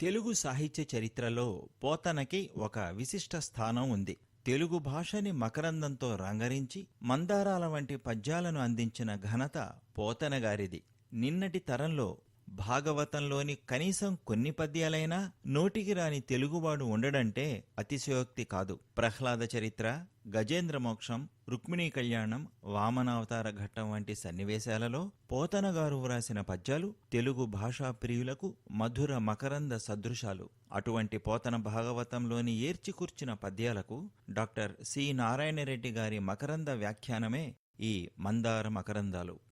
తెలుగు సాహిత్య చరిత్రలో పోతనకి ఒక విశిష్ట స్థానం ఉంది. తెలుగు భాషని మకరందంతో రంగరించి మందారాల వంటి పద్యాలను అందించిన ఘనత పోతన గారిది. నిన్నటి తరంలో భాగవతంలోని కనీసం కొన్ని పద్యాలైనా నోటికి రాని తెలుగువాడు ఉండడంటే అతిశయోక్తి కాదు. ప్రహ్లాద చరిత్ర గజేంద్ర మోక్షం రుక్మిణీ కళ్యాణం వామనావతార ఘట్టం వంటి సన్నివేశాలలో పోతనగారు వ్రాసిన పద్యాలు తెలుగు భాషా ప్రియులకు మధుర మకరంద సదృశాలు. అటువంటి పోతన భాగవతంలోని ఏర్చికూర్చిన పద్యాలకు డాక్టర్ సి. నారాయణరెడ్డి గారి మకరంద వ్యాఖ్యానమే ఈ మందార మకరందాలు.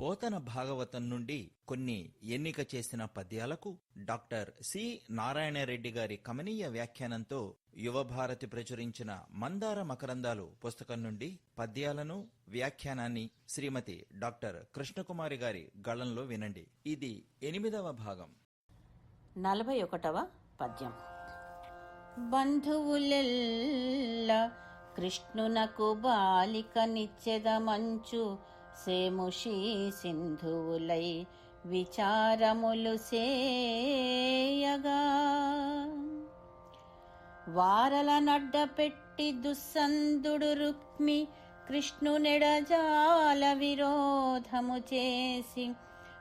పోతన భాగవతం నుండి కొన్ని ఎన్నిక చేసిన పద్యాలకు డాక్టర్ సి. నారాయణరెడ్డి గారి కమనీయ వ్యాఖ్యానంతో యువభారతి ప్రచురించిన మందార మకరందాలు పుస్తకం నుండి పద్యాలను వ్యాఖ్యానాన్ని శ్రీమతి డాక్టర్ కృష్ణకుమారి గారి గళంలో వినండి. ఇది ఎనిమిదవ భాగం. నలభై ఒకటవ పద్యం. బంధువులెల్ల కృష్ణునకు బాలిక నిచ్చెద మంచు సేముషి సింధువులై విచారములు సేయగా. వారల నడ్డ పెట్టి దుస్సందుడు రుక్మి కృష్ణునెడజాల విరోధము చేసి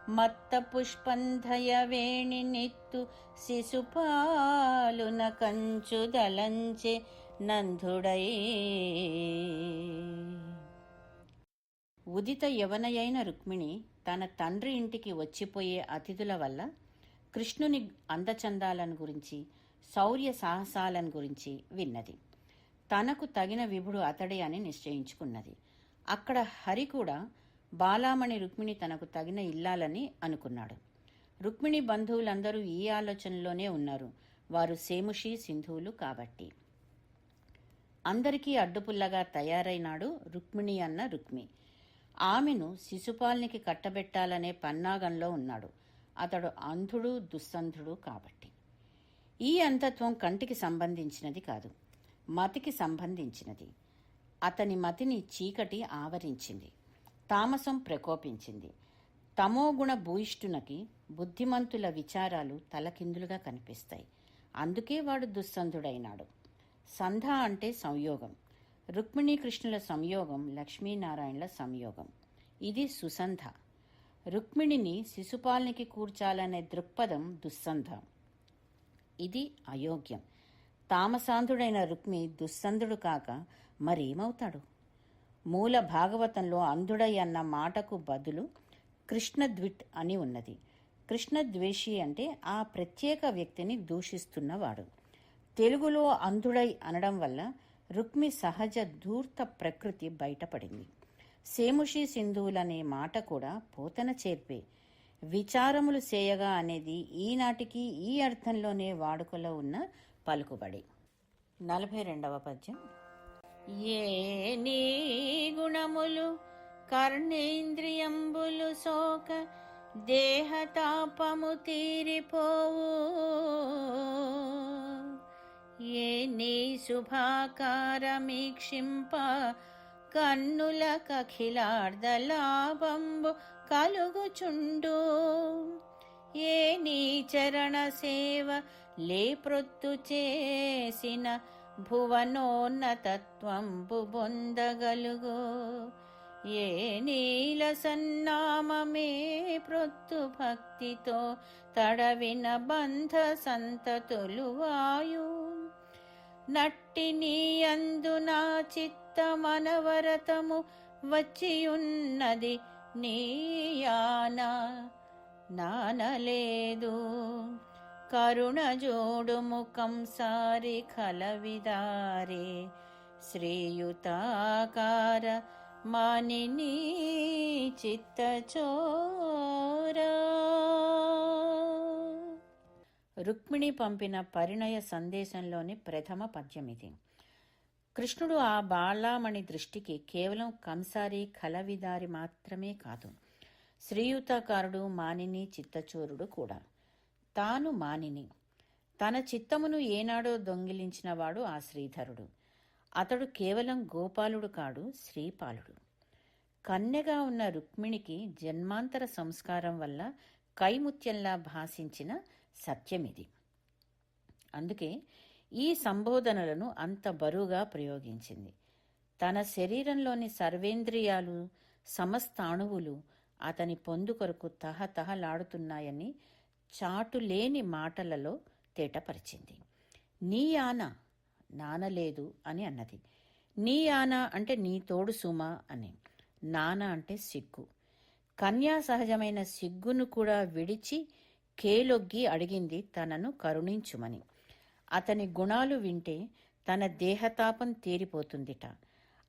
మత్త పుష్పంధయ వేణి నిత్తు శిశుపాలున కంచు దలంచె నందుడై. ఉదిత యవనయైన రుక్మిణి తన తండ్రి ఇంటికి వచ్చిపోయే అతిథుల వల్ల కృష్ణుని అందచందాలను గురించి శౌర్య సాహసాలను గురించి విన్నది. తనకు తగిన విభుడు అతడే అని నిశ్చయించుకున్నది. అక్కడ హరి కూడా బాలామణి రుక్మిణి తనకు తగిన ఇల్లాలని అనుకున్నాడు. రుక్మిణి బంధువులందరూ ఈ ఆలోచనలోనే ఉన్నారు. వారు సేముషి సింధువులు కాబట్టి. అందరికీ అడ్డుపుల్లగా తయారైనాడు రుక్మిణి అన్న రుక్మి. ఆమెను శిశుపాల్నికి కట్టబెట్టాలనే పన్నాగంలో ఉన్నాడు. అతడు అంధుడు దుస్సంధుడు కాబట్టి. ఈ అంధత్వం కంటికి సంబంధించినది కాదు మతికి సంబంధించినది. అతని మతిని చీకటి ఆవరించింది తామసం ప్రకోపించింది. తమోగుణ భూయిష్ఠునకి బుద్ధిమంతుల విచారాలు తలకిందులుగా కనిపిస్తాయి. అందుకే వాడు దుస్సంధుడైనాడు. సంధ అంటే సంయోగం. రుక్మిణీ కృష్ణుల సంయోగం లక్ష్మీనారాయణల సంయోగం. ఇది సుసంధ. రుక్మిణిని శిశుపాలనికి కూర్చాలనే దృక్పథం దుస్సంధ. ఇది అయోగ్యం. తామసాంధుడైన రుక్మి దుస్సంధుడు కాక మరేమవుతాడు? మూల భాగవతంలో అంధుడై అన్న మాటకు బదులు కృష్ణద్విట్ అని ఉన్నది. కృష్ణద్వేషి అంటే ఆ ప్రత్యేక వ్యక్తిని దూషిస్తున్నవాడు. తెలుగులో అంధుడై అనడం వల్ల రుక్మి సహజ ధూర్త ప్రకృతి బయటపడింది. సేముషి సింధువులనే మాట కూడా పోతన చేర్పే. విచారములు చేయగా అనేది ఈనాటికి ఈ అర్థంలోనే వాడుకలో ఉన్న పలుకుబడి. నలభై రెండవ పద్యం. ఏ నీ గుణములు కర్ణేంద్రియంబులు సోక దేహతాపము తీరిపోవు. ఏ నీ శుభాకారమీక్షింప? కన్నుల కఖిలార్ధలాభంబు కలుగుచుండు. ఏ నీ చరణ సేవ లేప్రొత్తు చేసిన భువనోన్నతత్వంబు పొందగలుగు ఏ నీల సన్నామమే ప్రొత్తు భక్తితో తడవిన బంధ సంతతులు వాయు నట్టి నీయందున చిత్త నా చిత్తమనవరతము వచ్చియున్నది నీయాన నానలేదు. కరుణ జోడు ముఖం సారి కలవిదారే. శ్రీయుతాకార మానిని చిత్తచోరా. రుక్మిణి పంపిన పరిణయ సందేశంలోని ప్రథమ పద్యం ఇది. కృష్ణుడు ఆ బాలామణి దృష్టికి కేవలం కంసారి కలవిదారి మాత్రమే కాదు శ్రీయుతకారుడు మానిని చిత్తచోరుడు కూడా. తాను మానిని. తన చిత్తమును ఏనాడో దొంగిలించినవాడు ఆ శ్రీధరుడు. అతడు కేవలం గోపాలుడు కాడు శ్రీపాలుడు. కన్యగా ఉన్న రుక్మిణికి జన్మాంతర సంస్కారం వల్ల కైముత్యంలా భాషించిన సత్యమిది. అందుకే ఈ సంబోధనలను అంత బరువుగా ప్రయోగించింది. తన శరీరంలోని సర్వేంద్రియాలు సమస్త అణువులు అతని పొందు కొరకు తహతహలాడుతున్నాయని చాటులేని మాటలలో తేటపరిచింది. నీ ఆన నానలేదు అని అన్నది. నీ ఆన అంటే నీ తోడు సుమా అని. నాన అంటే సిగ్గు. కన్యా సహజమైన సిగ్గును కూడా విడిచి కేలొగ్గి అడిగింది తనను కరుణించుమని. అతని గుణాలు వింటే తన దేహతాపం తీరిపోతుందిట.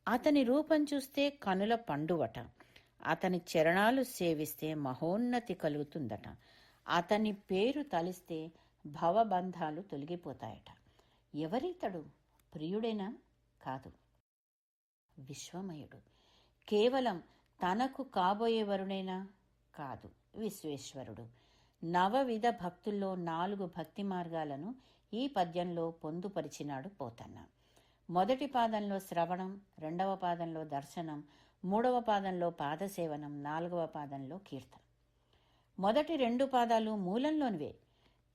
అతని రూపం చూస్తే కనుల పండువట. అతని చరణాలు సేవిస్తే మహోన్నతి కలుగుతుందట. అతని పేరు తలిస్తే భవబంధాలు తొలగిపోతాయట. ఎవరితడు ప్రియుడేనా? కాదు. విశ్వమయుడు. కేవలం తనకు కాబోయేవరుడేనా కాదు. విశ్వేశ్వరుడు. నవవిధ భక్తుల్లో నాలుగు భక్తి మార్గాలను ఈ పద్యంలో పొందుపరిచినాడు పోతన్న. మొదటి పాదంలో శ్రవణం రెండవ పాదంలో దర్శనం మూడవ పాదంలో పాదసేవనం నాలుగవ పాదంలో కీర్తన. మొదటి రెండు పాదాలు మూలంలోనివే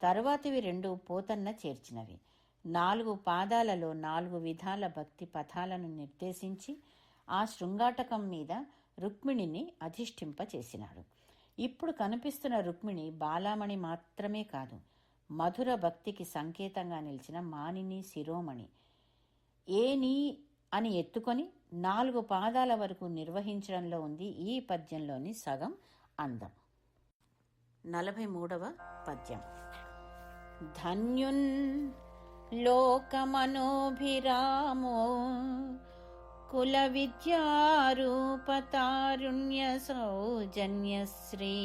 తరువాతివి రెండు పోతన్న చేర్చినవి. నాలుగు పాదాలలో నాలుగు విధాల భక్తి పథాలను నిర్దేశించి ఆ శృంగాటకం మీద రుక్మిణిని అధిష్ఠింపచేసినాడు. ఇప్పుడు కనిపిస్తున్న రుక్మిణి బాలామణి మాత్రమే కాదు మధుర భక్తికి సంకేతంగా నిలిచిన మానిని శిరోమణి. ఏని అని ఎత్తుకొని నాలుగు పాదాల వరకు నిర్వహించడంలో ఉంది ఈ పద్యంలోని సగం అందం. నలభై మూడవ పద్యం. ధన్యున్ లోకమనోభిరామో కుల విద్యారూపతారుణ్య సౌజన్యశ్రీ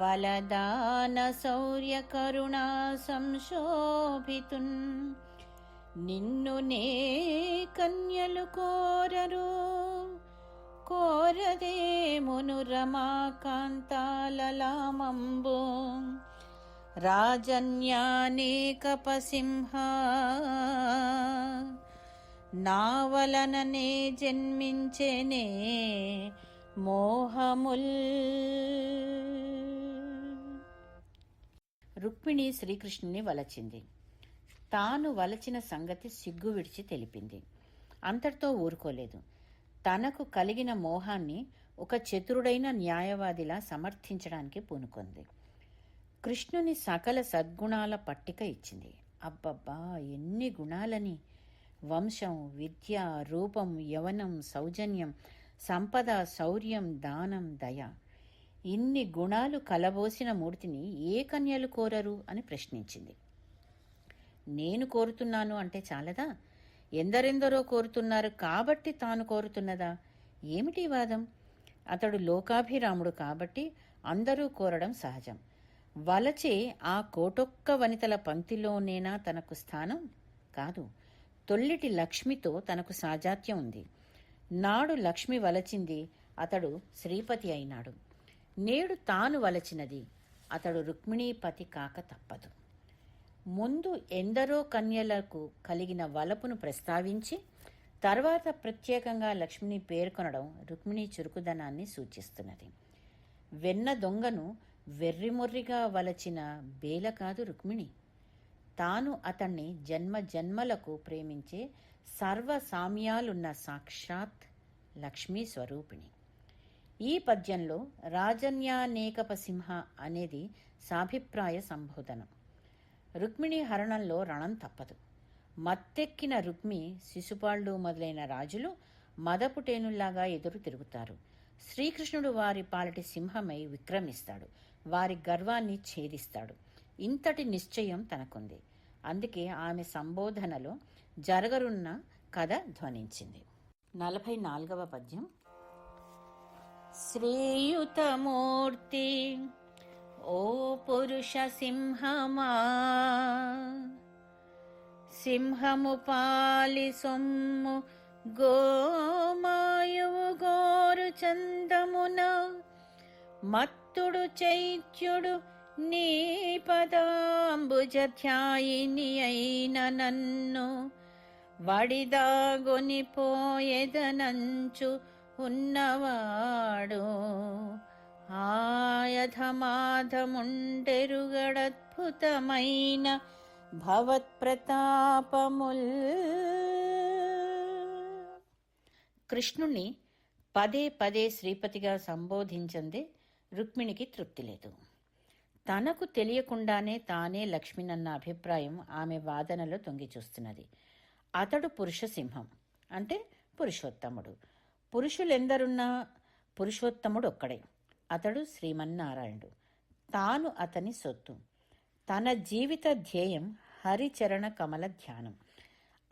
బలదాన శౌర్య కరుణా సంశోభితున్ నిన్ను నే కన్యలు కోరరు కోరదే మును రమాకాంతాలలామంబు రాజన్యానేకపసింహ నా వలననే జన్మించెనే మోహముల్. రుక్మిణి శ్రీకృష్ణుని వలచింది. తాను వలచిన సంగతి సిగ్గు విడిచి తెలిపింది. అంతటితో ఊరుకోలేదు. తనకు కలిగిన మోహాన్ని ఒక చతురుడైన న్యాయవాదిలా సమర్థించడానికి పూనుకుంది. కృష్ణుని సకల సద్గుణాల పట్టిక ఇచ్చింది. అబ్బబ్బా ఎన్ని గుణాలని! వంశం విద్య రూపం యవనం సౌజన్యం సంపద శౌర్యం దానం దయ. ఇన్ని గుణాలు కలబోసిన మూర్తిని ఏ కన్యలు కోరరు అని ప్రశ్నించింది. నేను కోరుతున్నాను అంటే చాలదా? ఎందరెందరో కోరుతున్నారు కాబట్టి తాను కోరుతున్నదా? ఏమిటి వాదం? అతడు లోకాభిరాముడు కాబట్టి అందరూ కోరడం సహజం. వలచే ఆ కోటొక్క వనితల పంక్తిలోనేనా తనకు స్థానం? కాదు. తొల్లిటి లక్ష్మితో తనకు సాజాత్యం ఉంది. నాడు లక్ష్మి వలచింది అతడు శ్రీపతి అయినాడు. నేడు తాను వలచినది అతడు రుక్మిణీపతి కాక తప్పదు. ముందు ఎందరో కన్యలకు కలిగిన వలపును ప్రస్తావించి తర్వాత ప్రత్యేకంగా లక్ష్మిని పేర్కొనడం రుక్మిణి చురుకుదనాన్ని సూచిస్తున్నది. వెన్న దొంగను వెర్రిమొర్రిగా వలచిన బేల కాదు రుక్మిణి. తాను అతన్ని జన్మ జన్మలకు ప్రేమించే సర్వ సామ్యాలున్న సాక్షాత్ లక్ష్మీ స్వరూపిణి. ఈ పద్యంలో రాజన్యానేకపసింహ అనేది సాభిప్రాయ సంబోధనం. రుక్మిణి హరణంలో రణం తప్పదు. మత్తెక్కిన రుక్మి శిశుపాళ్ళు మొదలైన రాజులు మదపుటేనుల్లాగా ఎదురు తిరుగుతారు. శ్రీకృష్ణుడు వారి పాలటి సింహమై విక్రమిస్తాడు. వారి గర్వాన్ని ఛేదిస్తాడు. ఇంతటి నిశ్చయం తనకుంది. అందుకే ఆమె సంబోధనలో జరగరున్న కథ ధ్వనించింది. నలభై నాలుగవ పద్యం. శ్రీయుతమూర్తి ఓ పురుష సింహమా సింహము పాలి సొమ్ము గోమాయువు గోరు చందమున మత్తుడు చైత్యుడు నీ పదాంబుజధ్యాయిని అయిన నన్ను వడిదాగొని పోయెదనంచు ఉన్నవాడు. ఆయధమాధముండెరుగడద్భుతమైన భవత్ప్రతాపముల్. కృష్ణుణ్ణి పదే పదే శ్రీపతిగా సంబోధించందే రుక్మిణికి తృప్తి లేదు. తనకు తెలియకుండానే తానే లక్ష్మినన్న అభిప్రాయం ఆమె వాదనలో తొంగి చూస్తున్నది. అతడు పురుష సింహం అంటే పురుషోత్తముడు. పురుషులెందరున్నా పురుషోత్తముడు ఒక్కడే. అతడు శ్రీమన్నారాయణుడు. తాను అతని సొత్తు. తన జీవిత ధ్యేయం హరిచరణ కమల ధ్యానం.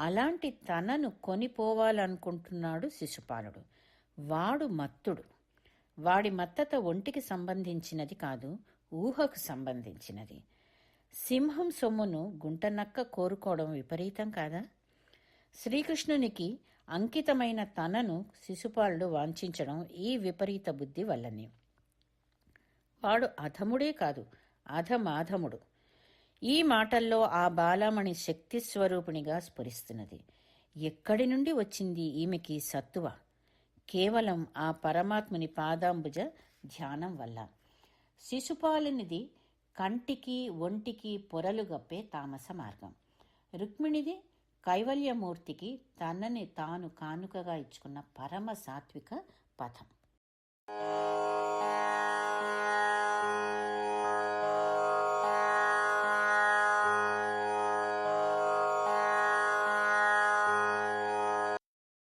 అలాంటి తనను కొనిపోవాలనుకుంటున్నాడు శిశుపాలుడు. వాడు మత్తుడు. వాడి మత్తత ఒంటికి సంబంధించినది కాదు ఊహకు సంబంధించినది. సింహం సొమ్మును గుంటనక్క కోరుకోవడం విపరీతం కాదా? శ్రీకృష్ణునికి అంకితమైన తనను శిశుపాలుడు వాంఛించడం ఈ విపరీత బుద్ధి వల్లనే. వాడు అధముడే కాదు అధమాధముడు. ఈ మాటల్లో ఆ బాలామణి శక్తి స్వరూపిణిగా స్ఫురిస్తున్నది. ఎక్కడి నుండి వచ్చింది ఈమెకి సత్తువ? కేవలం ఆ పరమాత్ముని పాదాంబుజ ధ్యానం వల్ల. శిశుపాలునిది కంటికి ఒంటికి పొరలు గప్పే తామస మార్గం. రుక్మిణిది కైవల్యమూర్తికి తనని తాను కానుకగా ఇచ్చుకున్న పరమ సాత్విక పథం.